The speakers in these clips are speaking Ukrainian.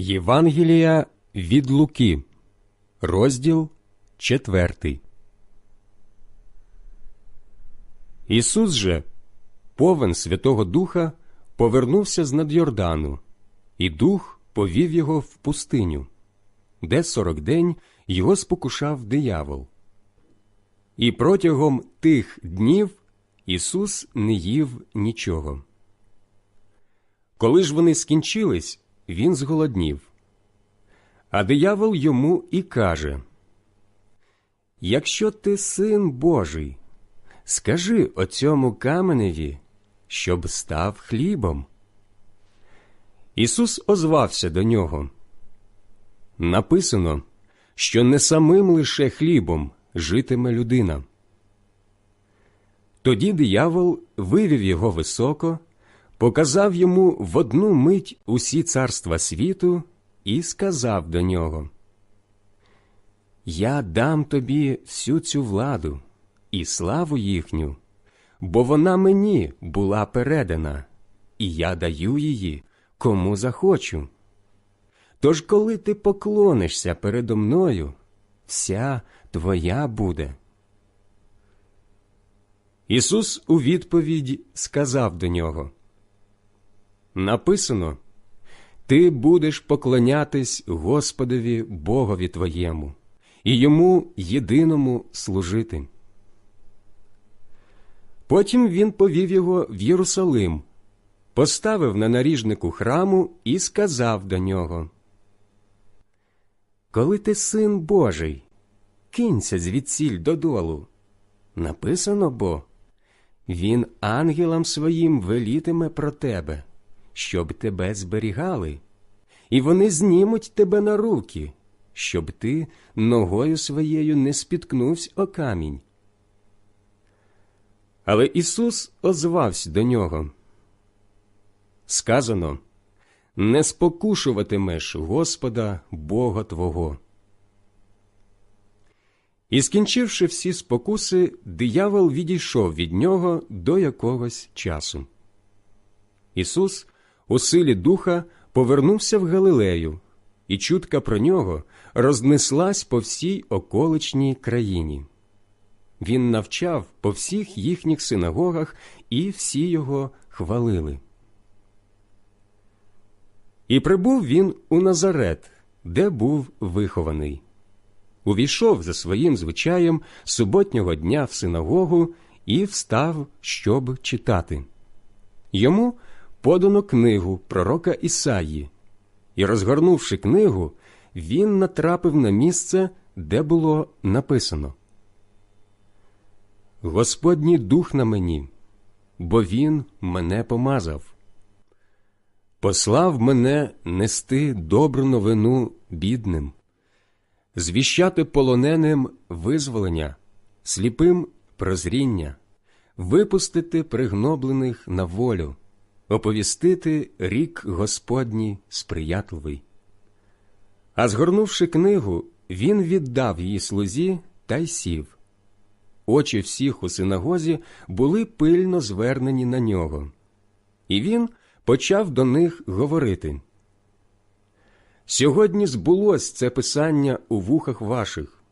Євангелія від Луки, розділ четвертий. Ісус же, повен Святого Духа, повернувся з над Йордану, і дух повів його в пустиню, де сорок день його спокушав диявол. І протягом тих днів Ісус не їв нічого. Коли ж вони скінчились, він зголоднів. А диявол йому і каже Якщо ти син Божий, скажи оцьому каменеві, щоб став хлібом. Ісус озвався до нього. Написано, що не самим лише хлібом житиме людина. Тоді диявол вивів його високо, показав йому в одну мить усі царства світу і сказав до нього: Я дам тобі всю цю владу і славу їхню, бо вона мені була передана, і я даю її кому захочу. Тож, коли ти поклонишся передо мною, вся твоя буде. Ісус у відповідь сказав до нього Написано Ти будеш поклонятись Господові Богові твоєму і йому єдиному служити. Потім він повів його в Єрусалим, поставив на наріжнику храму і сказав до нього Коли ти син Божий, кинься звідсіль додолу. Написано бо він ангелам своїм велітиме про тебе, щоб тебе зберігали, і вони знімуть тебе на руки, щоб ти ногою своєю не спіткнувся о камінь. Але Ісус озвався до нього. Сказано не спокушуватимеш Господа Бога Твого. І, скінчивши всі спокуси, диявол відійшов від нього до якогось часу. Ісус у силі духа повернувся в Галилею, і чутка про нього рознеслась по всій околичній країні. Він навчав по всіх їхніх синагогах, і всі його хвалили. І прибув він у Назарет, де був вихований. Увійшов за своїм звичаєм суботнього дня в синагогу і встав, щоб читати. Йому подано книгу пророка Ісаї, і, розгорнувши книгу, він натрапив на місце, де було написано. Господній дух на мені, бо Він мене помазав. Послав мене нести добру новину бідним, звіщати полоненим визволення, сліпим прозріння, випустити пригноблених на волю, оповістити рік Господній сприятливий. А згорнувши книгу, він віддав її слузі та й сів. Очі всіх у синагозі були пильно звернені на нього, і він почав до них говорити. Сьогодні збулось це писання у вухах ваших.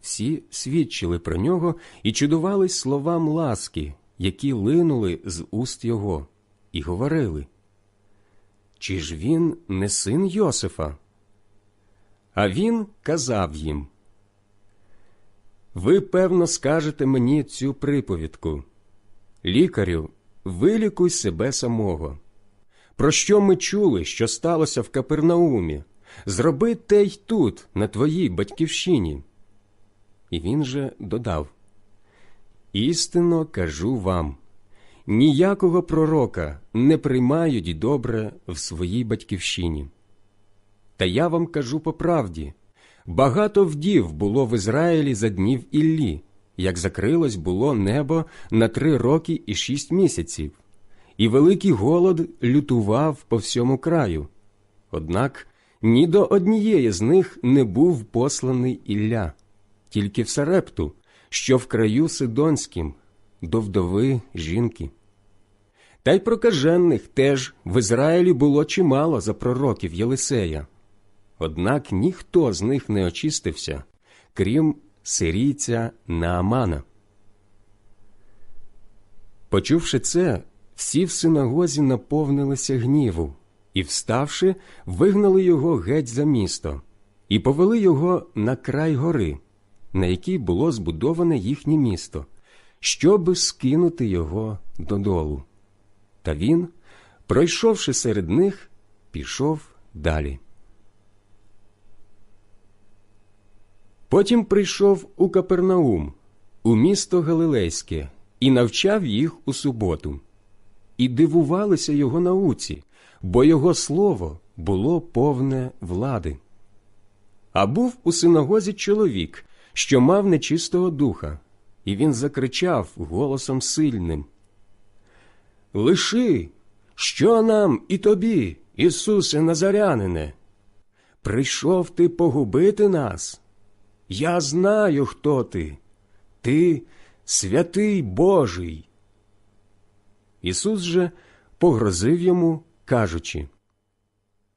Всі свідчили про нього і чудувались словам ласки, які линули з уст його, і говорили. Чи ж він не син Йосифа? А він казав їм Ви, певно, скажете мені цю приповідку. Лікарю, вилікуй себе самого. Про що ми чули, що сталося в Капернаумі? Зроби те й тут, на твоїй батьківщині. І він же додав Істинно кажу вам ніякого пророка не приймають добре в своїй батьківщині. Та я вам кажу по правді багато вдів було в Ізраїлі за днів Іллі, як закрилось було небо на три роки і шість місяців, і великий голод лютував по всьому краю. Однак ні до однієї з них не був посланий Ілля, тільки в Сарепту, що в краю Сидонським, до вдови жінки. Та й прокажених теж в Ізраїлі було чимало за пророків Єлисея. Однак ніхто з них не очистився, крім сирійця Наамана. Почувши це, всі в синагозі наповнилися гніву і, вставши, вигнали його геть за місто і повели його на край гори, на якій було збудоване їхнє місто, щоби скинути його додолу. Та він, пройшовши серед них, пішов далі. Потім прийшов у Капернаум, у місто Галилейське, і навчав їх у суботу. І дивувалися його науці, бо його слово було повне влади. А був у синагозі чоловік, що мав нечистого духа, і він закричав голосом сильним Лиши, що нам і тобі, Ісусе Назарянине? Прийшов ти погубити нас? Я знаю, хто ти. Ти святий Божий. Ісус же погрозив йому, кажучи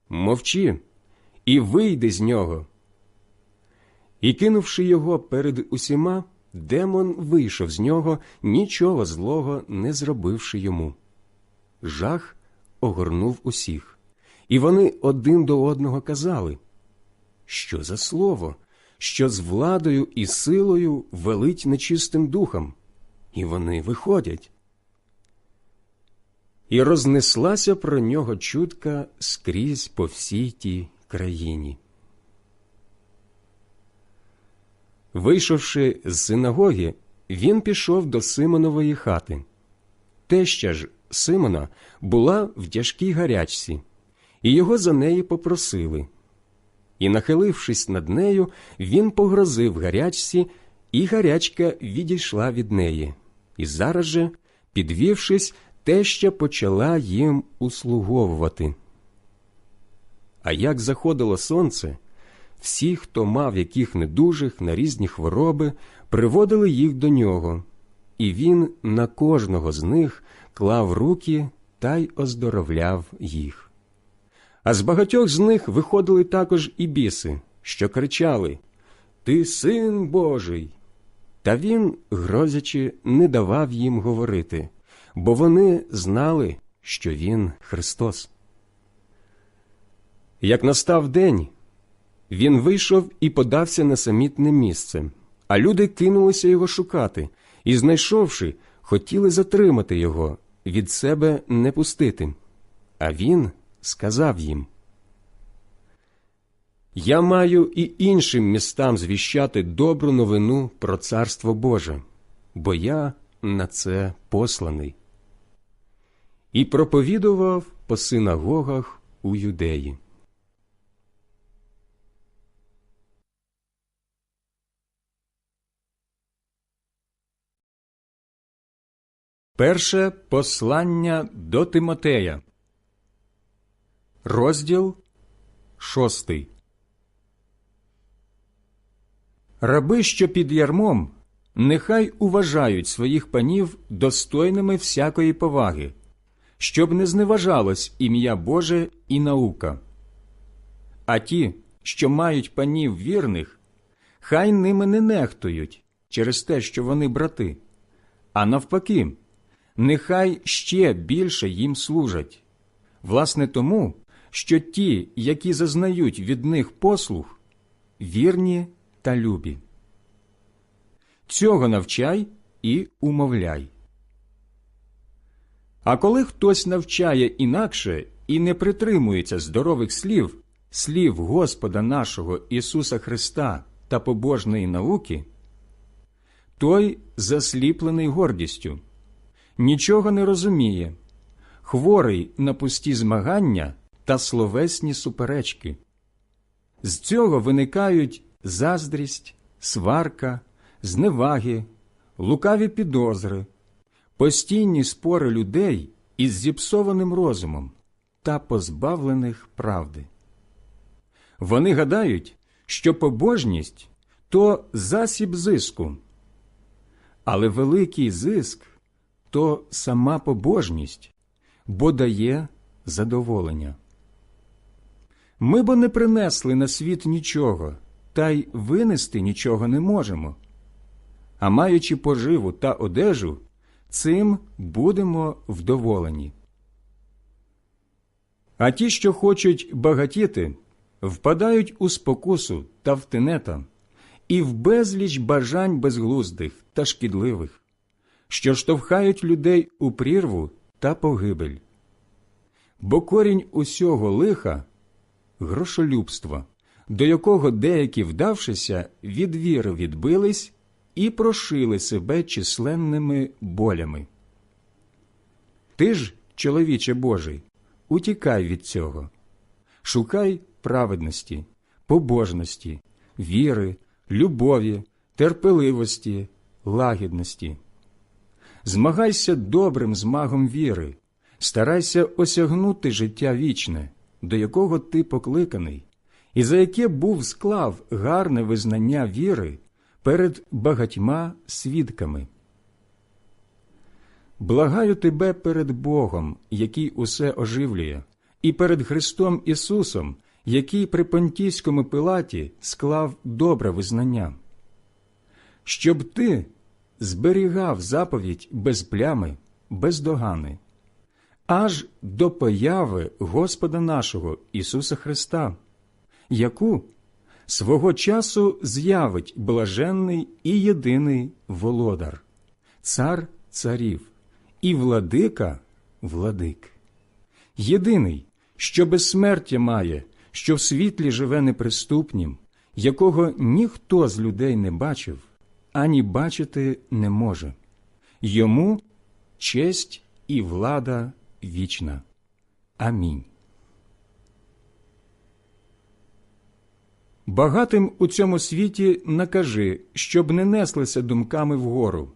Мовчи і вийди з нього. І, кинувши його перед усіма, демон вийшов з нього, нічого злого не зробивши йому. Жах огорнув усіх, і вони один до одного казали Що за слово, що з владою і силою велить нечистим духом, і вони виходять. І рознеслася про нього чутка скрізь по всій тій країні. Вийшовши з синагоги, він пішов до Симонової хати. Теща ж Симона була в тяжкій гарячці, і його за неї попросили. І, нахилившись над нею, він погрозив гарячці, і гарячка відійшла від неї. І зараз же, підвівшись, теща почала їм услуговувати. А як заходило сонце, всі, хто мав яких недужих на різні хвороби, приводили їх до нього, і він на кожного з них клав руки та й оздоровляв їх. А з багатьох з них виходили також і біси, що кричали Ти син Божий. Та він, грозячи, не давав їм говорити, бо вони знали, що він Христос. Як настав день, він вийшов і подався на самітне місце, а люди кинулися його шукати і, знайшовши, хотіли затримати його, від себе не пустити. А він сказав їм Я маю і іншим містам звіщати добру новину про Царство Боже, бо я на це посланий. І проповідував по синагогах у юдеї. Перше послання до Тимотея, розділ шостий. Раби, що під ярмом, нехай уважають своїх панів достойними всякої поваги, щоб не зневажалось ім'я Боже і наука. А ті, що мають панів вірних, хай ними не нехтують через те, що вони брати, а навпаки нехай ще більше їм служать, власне тому, що ті, які зазнають від них послуг, вірні та любі. Цього навчай і умовляй. А коли хтось навчає інакше і не притримується здорових слів, слів Господа нашого Ісуса Христа та побожної науки, той засліплений гордістю нічого не розуміє, хворий на пусті змагання та словесні суперечки. З цього виникають заздрість, сварка, зневаги, лукаві підозри, постійні спори людей із зіпсованим розумом та позбавлених правди. Вони гадають, що побожність то засіб зиску, але великий зиск то сама побожність, бо дає задоволення. Ми бо не принесли на світ нічого, та й винести нічого не можемо. А маючи поживу та одежу, цим будемо вдоволені. А ті, що хочуть багатіти, впадають у спокусу та в тенета, і в безліч бажань безглуздих та шкідливих, що штовхають людей у прірву та погибель. Бо корінь усього лиха грошолюбство, до якого деякі, вдавшися, від віри відбились і прошили себе численними болями. Ти ж, чоловіче Божий, утікай від цього, шукай праведності, побожності, віри, любові, терпеливості, лагідності. Змагайся добрим змагом віри, старайся осягнути життя вічне, до якого ти покликаний, і за яке був склав гарне визнання віри перед багатьма свідками. Благаю тебе перед Богом, який усе оживлює, і перед Христом Ісусом, який при Понтійському пилаті склав добре визнання, щоб ти зберігав заповідь без плями, без догани, аж до появи Господа нашого Ісуса Христа, яку свого часу з'явить блаженний і єдиний володар, цар царів і владика владик. Єдиний, що безсмертя має, що в світлі живе неприступнім, якого ніхто з людей не бачив, ані бачити не може. Йому честь і влада вічна. Амінь. Багатим у цьому світі накажи, щоб не неслися думками вгору,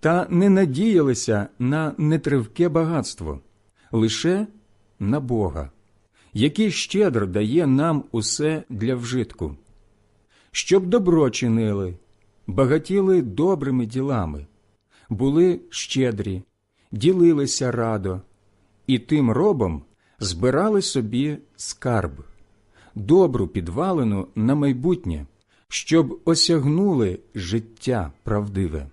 та не надіялися на нетривке багатство, лише на Бога, який щедро дає нам усе для вжитку, щоб добро чинили, багатіли добрими ділами, були щедрі, ділилися радо, і тим робом збирали собі скарб добру підвалину на майбутнє, щоб осягнули життя правдиве.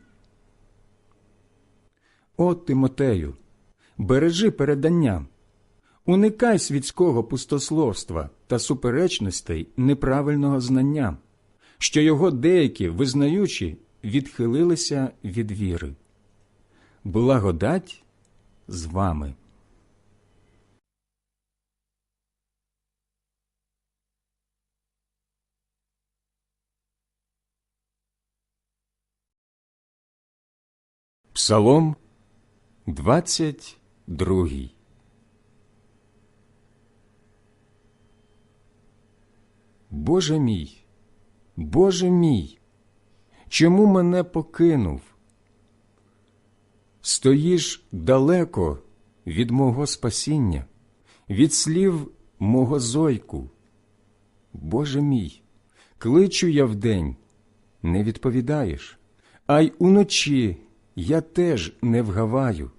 О Тимотею, бережи передання, уникай світського пустословства та суперечностей неправильного знання, що його деякі, визнаючи, відхилилися від віри. Благодать з вами. Псалом 22 Боже мій, Боже мій, чому мене покинув? Стоїш далеко від мого спасіння, від слів мого зойку. Боже мій, кличу я вдень, не відповідаєш, а й уночі я теж не вгаваю.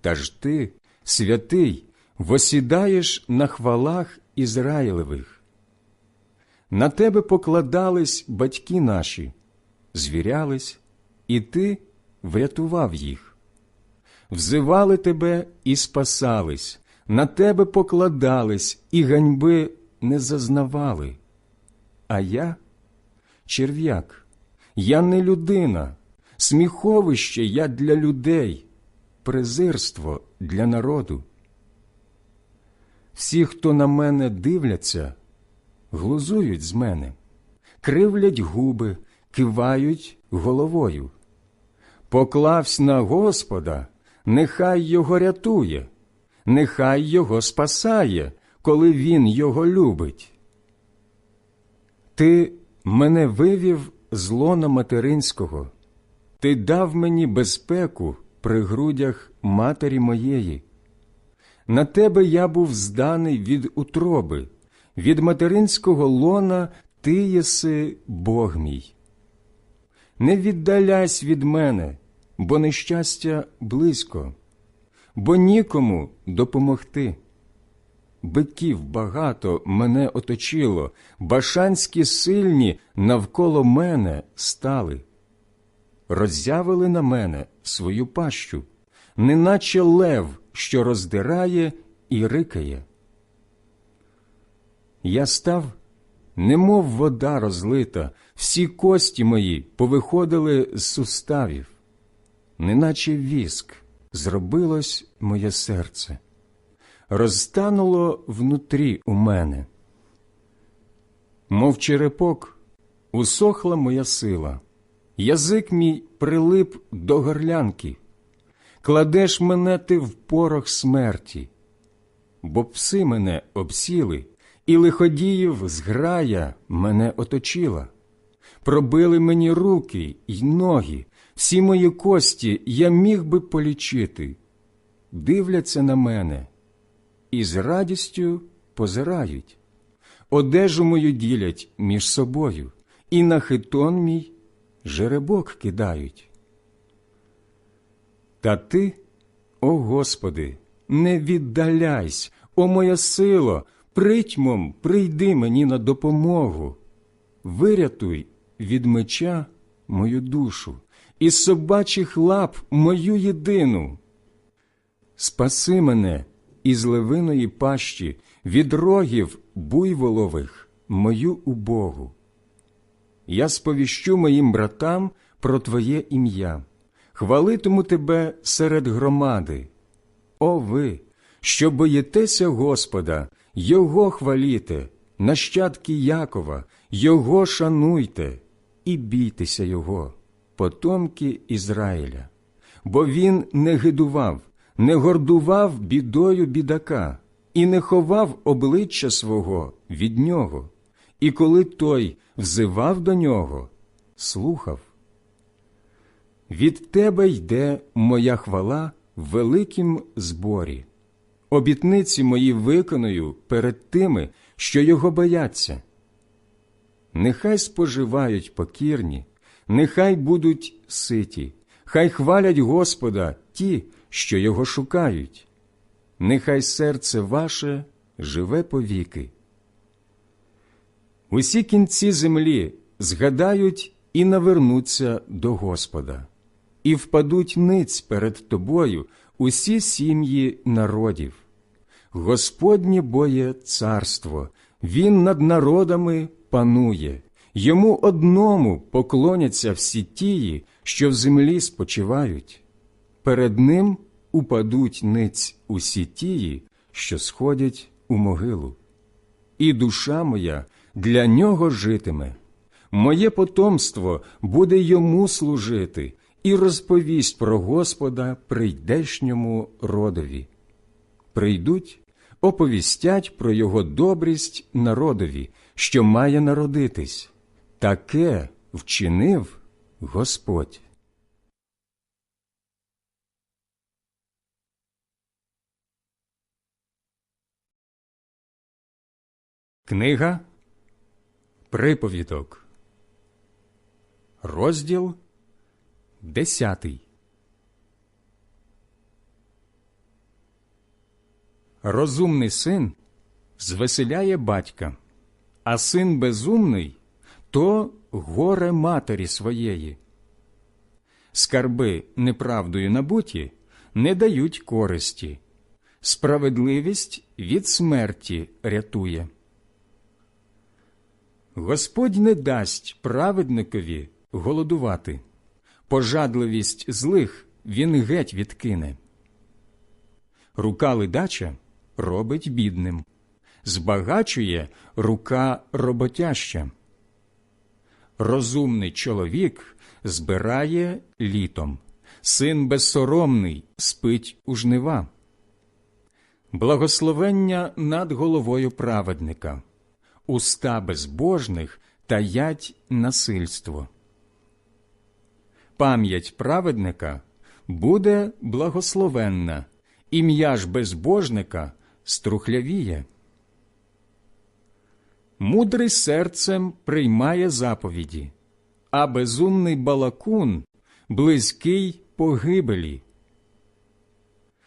Та ж ти, святий, восідаєш на хвалах Ізраїлевих. На тебе покладались батьки наші, звірялись, і ти врятував їх. Взивали тебе і спасались, на тебе покладались, і ганьби не зазнавали. А я черв'як, я не людина сміховище я для людей, презирство для народу. Всі, хто на мене дивляться, глузують з мене, кривлять губи, кивають головою. Поклавсь на Господа, нехай його рятує, нехай його спасає, коли він його любить. Ти мене вивів з лона материнського. Ти дав мені безпеку при грудях матері моєї. На тебе я був зданий від утроби, від материнського лона ти єси Бог мій. Не віддаляйся від мене, бо нещастя близько, бо нікому допомогти. Биків багато мене оточило, башанські сильні навколо мене стали. Роззявили на мене свою пащу, неначе лев, що роздирає і рикає. Я став, немов вода розлита, всі кості мої повиходили з суставів, неначе віск зробилось моє серце, розтануло внутрі у мене. Мов черепок, усохла моя сила, язик мій прилип до горлянки, кладеш мене ти в порох смерті, бо пси мене обсіли, і лиходіїв зграя мене оточила. Пробили мені руки й ноги, всі мої кості я міг би полічити. Дивляться на мене і з радістю позирають. Одежу мою ділять між собою, і на хитон мій жеребок кидають. Та ти, о Господи, не віддаляйсь, о моя сило, притьмом прийди мені на допомогу. Вирятуй від меча мою душу, із собачих лап мою єдину. Спаси мене із левиної пащі, від рогів буйволових мою убогу. Я сповіщу моїм братам про Твоє ім'я, хвалитиму Тебе серед громади. О ви, що боїтеся Господа, Його хваліте, нащадки Якова, Його шануйте і бійтеся Його, потомки Ізраїля. Бо він не гидував, не гордував бідою бідака і не ховав обличчя свого від нього, і коли той взивав до нього, слухав. Від тебе йде моя хвала в великім зборі. Обітниці мої виконую перед тими, що його бояться. Нехай споживають покірні, нехай будуть ситі, хай хвалять Господа ті, що його шукають. Нехай серце ваше живе повіки. Усі кінці землі згадають і навернуться до Господа, і впадуть ниць перед тобою усі сім'ї народів. Господнє боє царство, Він над народами панує, йому одному поклоняться всі тії, що в землі спочивають. Перед ним упадуть ниць усі тії, що сходять у могилу. І душа моя для нього житиме. Моє потомство буде йому служити і розповість про Господа прийдешньому родові. Прийдуть, оповістять про його добрість народові, що має народитись. Таке вчинив Господь. Книга Приповідок, розділ десятий. Розумний син звеселяє батька, а син безумний то горе матері своєї. Скарби неправдою набуті не дають користі, справедливість від смерті рятує. Господь не дасть праведникові голодувати, пожадливість злих він геть відкине. Рука ледача робить бідним, збагачує рука роботяща. Розумний чоловік збирає літом, син безсоромний спить у жнива. Благословення над головою праведника, уста безбожних таять насильство. Пам'ять праведника буде благословенна, ім'я ж безбожника струхлявіє. Мудрий серцем приймає заповіді, а безумний балакун близький погибелі.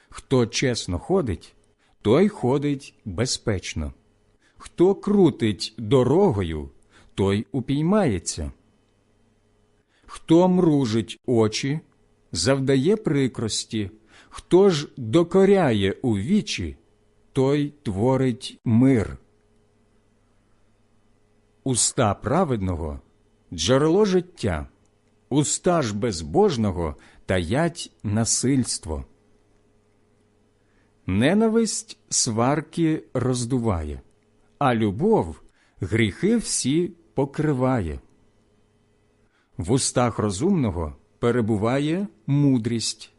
Хто чесно ходить, той ходить безпечно. Хто крутить дорогою, той упіймається. Хто мружить очі, завдає прикрості, хто ж докоряє у вічі, той творить мир. Уста праведного джерело життя, уста ж безбожного таять насильство. Ненависть сварки роздуває, а любов гріхи всі покриває. В устах розумного перебуває мудрість,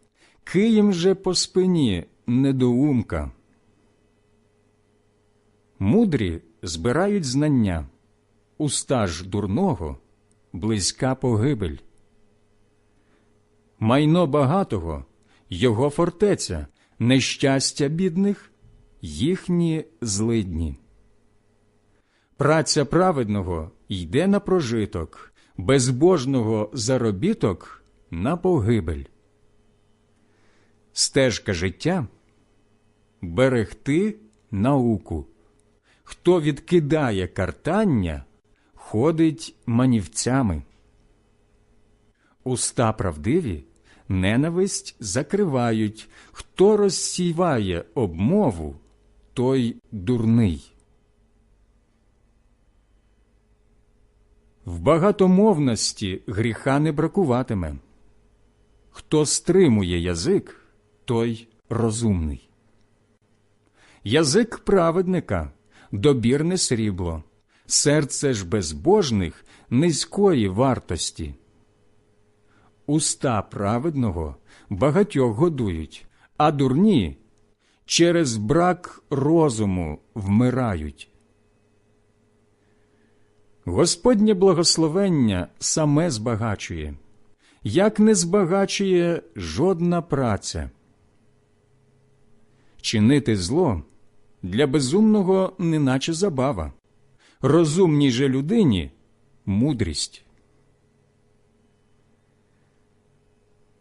києм же по спині недоумка. Мудрі збирають знання, уста ж дурного близька погибель. Майно багатого його фортеця, нещастя бідних їхні злидні. Праця праведного йде на прожиток, безбожного заробіток на погибель. Стежка життя берегти науку. Хто відкидає картання, ходить манівцями. Уста правдиві ненависть закривають, хто розсіває обмову, той дурний. В багатомовності гріха не бракуватиме. Хто стримує язик, той розумний. Язик праведника добірне срібло, серце ж безбожних низької вартості. Уста праведного багатьох годують, а дурні через брак розуму вмирають. Господнє благословення саме збагачує, як не збагачує жодна праця. Чинити зло для безумного неначе забава, розумній же людині мудрість.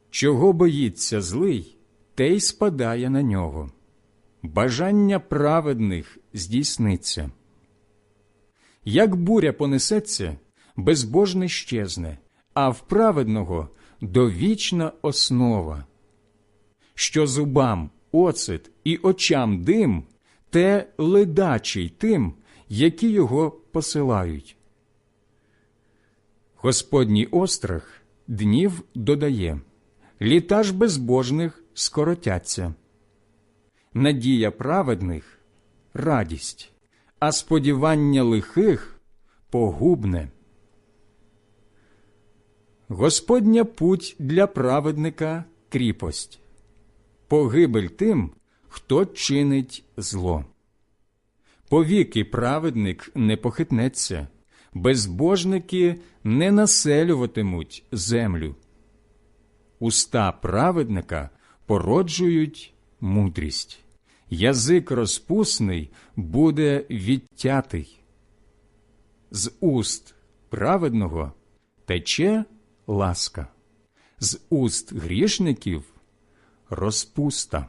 Чого боїться злий, те й спадає на нього. Бажання праведних здійсниться. Як буря понесеться, безбожний щезне, а в праведного довічна основа. Що зубам оцет і очам дим, те ледачий тим, які його посилають. Господній острах днів додає, літа ж безбожних скоротяться. Надія праведних радість, а сподівання лихих погубне. Господня путь для праведника кріпость, погибель тим, хто чинить зло. Повіки праведник не похитнеться, безбожники не населюватимуть землю. Уста праведника породжують мудрість, язик розпусний буде відтятий. З уст праведного тече ласка, з уст грішників розпуста.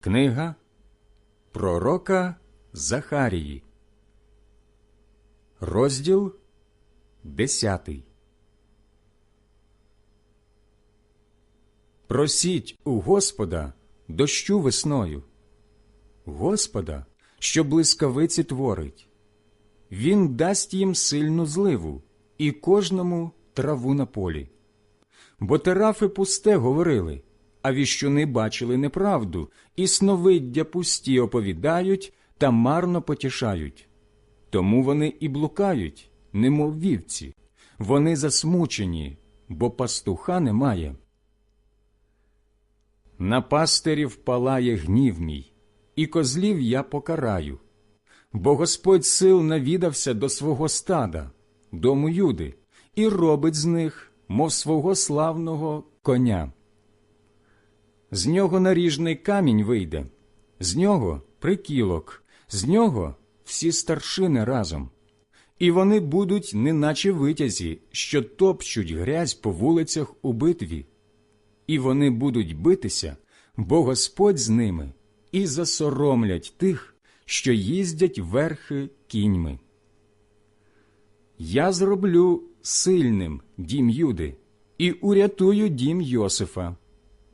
Книга Пророка Захарії, розділ десятий. Просіть у Господа дощу весною, Господа, що блискавиці творить. Він дасть їм сильну зливу і кожному траву на полі. Бо терафи пусте говорили, а віщуни бачили неправду, і сновиддя пусті оповідають та марно потішають. Тому вони і блукають, немов вівці, вони засмучені, бо пастуха немає. На пастирів палає гнів мій, і козлів я покараю, бо Господь сил навідався до свого стада, дому Юди, і робить з них, мов свого славного коня. З нього наріжний камінь вийде, з нього прикілок, з нього всі старшини разом, і вони будуть неначе витязі, що топчуть грязь по вулицях у битві. І вони будуть битися, бо Господь з ними, і засоромлять тих, що їздять верхи кіньми. Я зроблю сильним дім Юди і урятую дім Йосифа.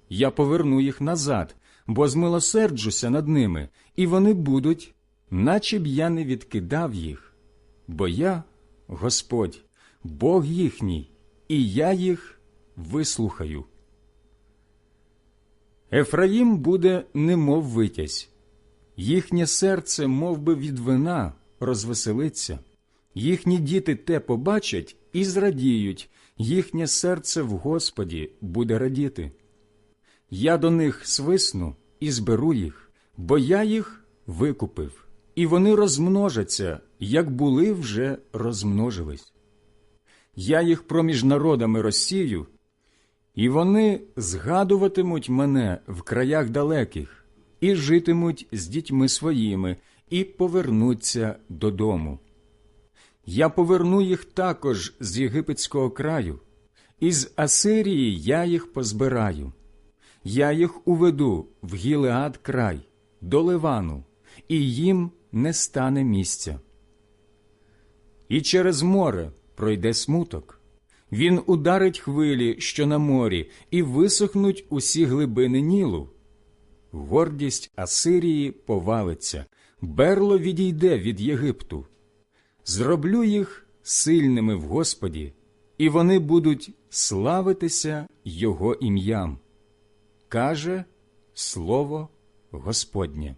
Я поверну їх назад, бо змилосерджуся над ними, і вони будуть, наче б я не відкидав їх, бо я, Господь, Бог їхній, і я їх вислухаю. Ефраїм буде немов витязь, їхнє серце мов би, від вина розвеселиться, їхні діти те побачать і зрадіють, їхнє серце в Господі буде радіти. Я до них свисну і зберу їх, бо я їх викупив, і вони розмножаться, як були вже розмножились. Я їх проміж народами розсію, і вони згадуватимуть мене в краях далеких, і житимуть з дітьми своїми, і повернуться додому. Я поверну їх також з єгипетського краю, із Асирії я їх позбираю. Я їх уведу в Гілеад край, до Ливану, і їм не стане місця. І через море пройде смуток. Він ударить хвилі, що на морі, і висохнуть усі глибини Нілу. Гордість Асирії повалиться, берло відійде від Єгипту. Зроблю їх сильними в Господі, і вони будуть славитися Його ім'ям. Каже Слово Господнє.